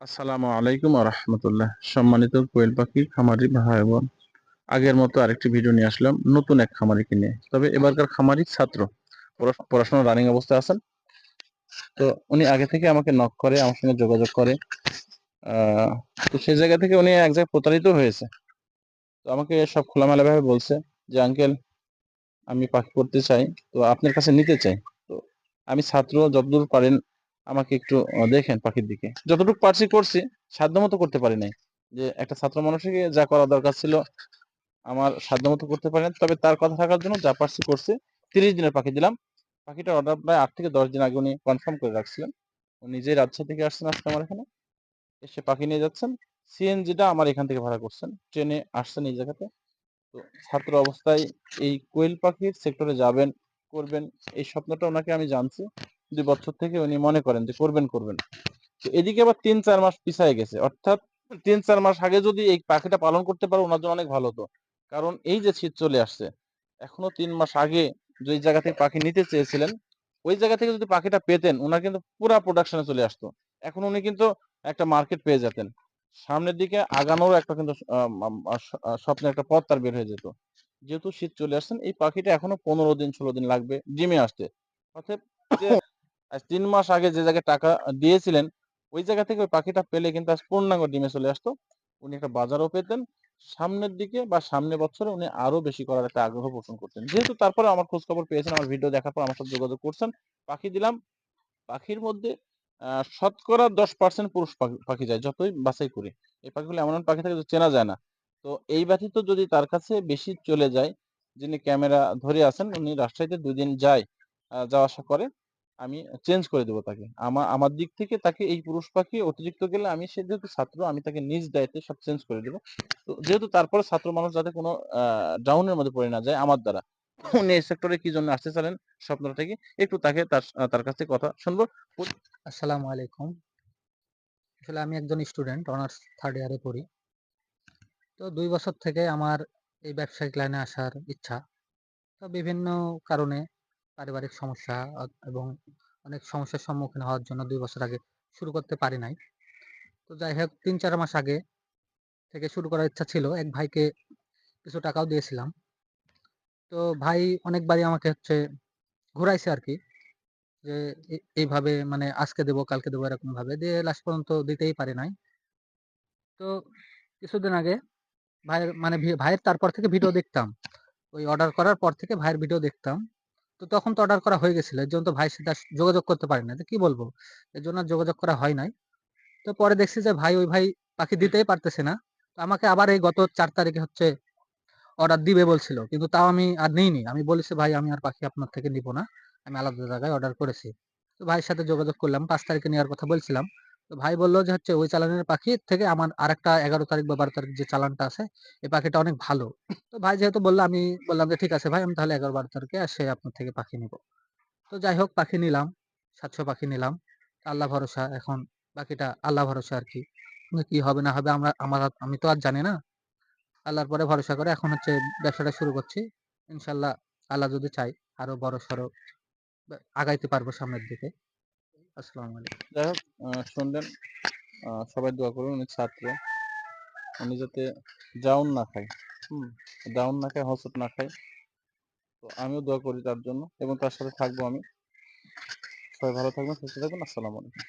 আসসালামু আলাইকুম রহমতুল্লাহ। সম্মানিত কোয়েল পাখি, খামারি ভাই বোন, আগের মতো আরেকটি ভিডিও নিয়ে আসলাম, নতুন এক খামারিকে নিয়ে। তবে এবারকার খামারি ছাত্র, পড়া- পড়াশোনা রানিং অবস্থায় আছেন। তো উনি আগে থেকে আমাকে নক করে, আমার সঙ্গে যোগাযোগ করে। তো সেই জায়গা থেকে উনি এক জায়গায় প্রতারিত হয়েছে। তো আমাকে সব খোলামেলা ভাবে বলছে যে, আঙ্কেল, আমি পাখি করতে চাই, তো আপনার কাছে নিতে চাই। তো আমি ছাত্র, যতদূর পারেন আমাকে একটু দেখেন পাখির দিকে। যতটুকু পারছি করছি সাধ্যমতো করতে পারি নাই। যে একটা ছাত্র মানুষকে যা করা দরকার ছিল, আমার সাধ্যমতো করতে পারি না তবে তার কথা থাকার জন্য যা পারছি করছি, তিরিশ দিনের পাখি দিলাম। পাখিটার অর্ডার প্রায় আট থেকে দশ দিন আগে উনি কনফার্ম করে রাখছিলেন। নিজেই রাজশাহী থেকে আসছেন আজকে আমার এখানে। এসে পাখি নিয়ে যাচ্ছেন। সিএনজিটা আমার এখান থেকে ভাড়া করছেন। ট্রেনে আসছেন এই জায়গাতে। তো ছাত্র অবস্থায় এই কোয়েল পাখির সেক্টরে যাবেন, করবেন, এই স্বপ্নটা ওনাকে আমি জানছি। দুই বছর থেকে উনি মনে করেন যে করবেন করবেন। এদিকে আবার তিন চার মাস পিছায় গেছে। অর্থাৎ তিন চার মাস আগে যদি এই পাখিটা পালন করতে পারো ওনার জন্য অনেক ভালো হতো। কারণ এই যে শীত চলে আসছে এখনও তিন মাস আগে যে জায়গা থেকে পাখি নিতে চেয়েছিলেন ওই জায়গা থেকে যদি পাখিটা পেতেন ওনার কিন্তু পুরা প্রোডাকশনে চলে আসতো। এখন উনি কিন্তু একটা মার্কেট পেয়ে যেতেন। সামনের দিকে আগানোর একটা কিন্তু আহ, আম- আহ, স- আহ, স্বপ্নের একটা পথ তার বের হয়ে যেত। যেহেতু শীত চলে আসছেন এই পাখিটা এখনও পনেরো দিন ষোলো দিন লাগবে ডিমে আসতে। অর্থাৎ আজ তিন মাস আগে যে জায়গায় টাকা দিয়েছিলেন, ওই জায়গা থেকে ওই পাখিটা পেলে কিন্তু আজ পূর্ণাঙ্গ ডিমে চলে আসতো। উনি একটা বাজারও পেতেন। সামনের দিকে বা সামনের বছরে উনি আরও বেশি করার একটা আগ্রহ পোষণ করতেন। যেহেতু তারপরে আমার খোঁজ খবর পেয়েছেন, আমার ভিডিও দেখার পর আমার সাথে যোগাযোগ করছেন, পাখি দিলাম। পাখির মধ্যে শতকরা দশ পার্সেন্ট পুরুষ পাখি যায়, যতই বাছাই করি। এই পাখিগুলো এমন এমন পাখি থাকে চেনা যায় না। তো এই ব্যতীত যদি তার কাছে বেশি চলে যায়, যিনি ক্যামেরা ধরে আছেন, উনি রাজশাহীতে দুই দিন যায় যাওয়া আসা করে। আমি চেঞ্জ করে দেবো তাকে। আমার আমার দিক থেকে তাকে এই পুরুষ পাখি অতিরিক্ত গেলে আমি সে যেহেতু ছাত্র, আমি তাকে নিজ দায়িত্বে সব চেঞ্জ করে দেবো। তো যেহেতু তারপরে ছাত্র মানুষ যাতে কোনো ডাউনের মধ্যে পড়ে না যায় আমার দ্বারা। উনি এই সেক্টরে কি জন্য আসতে চান স্বপ্নটা কি একটু তাকে তার তার কাছ থেকে কথা শুনব। আসসালামু আলাইকুম। আসলে আমি একজন স্টুডেন্ট অনার্স থার্ড ইয়ারে পড়ি। তো দুই বছর থেকে আমার এই ব্যবসায়িক লাইনে আসার ইচ্ছা। তো বিভিন্ন কারণে পারিবারিক সমস্যা এবং অনেক সমস্যার সম্মুখীন হওয়ার জন্য দুই বছর আগে শুরু করতে পারি নাই। তো যাই হোক, তিন, চার মাস আগে থেকে শুরু করার ইচ্ছা ছিল। এক ভাইকে কিছু টাকাও দিয়েছিলাম। তো ভাই অনেকবারই আমাকে হচ্ছে ঘুরাইছে আর কি যে এইভাবে মানে আজকে দেবো, কালকে দেবো এরকম ভাবে দিয়ে লাস্ট পর্যন্ত দিতেই পারি নাই। তো কিছুদিন আগে ভাইয়ের মানে ভাইয়ের তারপর থেকে ভিডিও দেখতাম। ওই অর্ডার করার পর থেকে ভাইয়ের ভিডিও দেখতাম। তো তখন তো অর্ডার করা হয়ে গেছিল। এর জন্য তো ভাইয়ের সাথে আর যোগাযোগ করতে পারি না। তো কি বলব? এর জন্য আর যোগাযোগ করা হয় নাই। তো পরে দেখছি যে ভাই ওই ভাই পাখি দিতেই পারতেছে না। তো আমাকে আবার এই গত চার তারিখে হচ্ছে অর্ডার দিবে বলছিল। কিন্তু তাও আমি আর নিইনি। আমি বলেছি ভাই আমি আর পাখি আপনার থেকে নিব না। আমি আলাদা জায়গায় অর্ডার করেছি। তো ভাইয়ের সাথে যোগাযোগ করলাম। পাঁচ তারিখে নেওয়ার কথা বলছিলাম। ভাই বলল যে হচ্ছে ওই চালানের পাখি থেকে আমার আরেকটা এগারো তারিখ বা বারো তারিখ যে চালানটা আছে, এই পাখিটা অনেক ভালো। তো ভাই যেহেতু বলল, আমি বললাম যে ঠিক আছে ভাই, আমি তাহলে এগারো বারো তারিখে এসে আপনার থেকে পাখি নিব। তো যাই হোক, পাখি নিলাম, সাতশো পাখি নিলাম। আল্লাহ ভরসা, এখন বাকিটা আল্লাহ ভরসা আর কি। কি হবে না হবে আমরা, আমার, আমি তো আর জানি না। আল্লাহর পরে ভরসা করে এখন হচ্ছে ব্যবসাটা শুরু করছি। ইনশাল্লাহ আল্লাহ যদি চাই আরও বড় সড়ো আগাইতে পারব সামনের দিকে। আসসালামু আলাইকুম। যাই হোক শুনলেন সবাই দোয়া করুন, উনি ছাত্র। উনি যাতে ডাউন না খায়, হুম ডাউন না খায় হসট না খায়। তো আমিও দোয়া করি তার জন্য এবং তার সাথে থাকব আমি। সবাই ভালো থাকবেন, সুস্থ থাকবেন, আসসালামু আলাইকুম।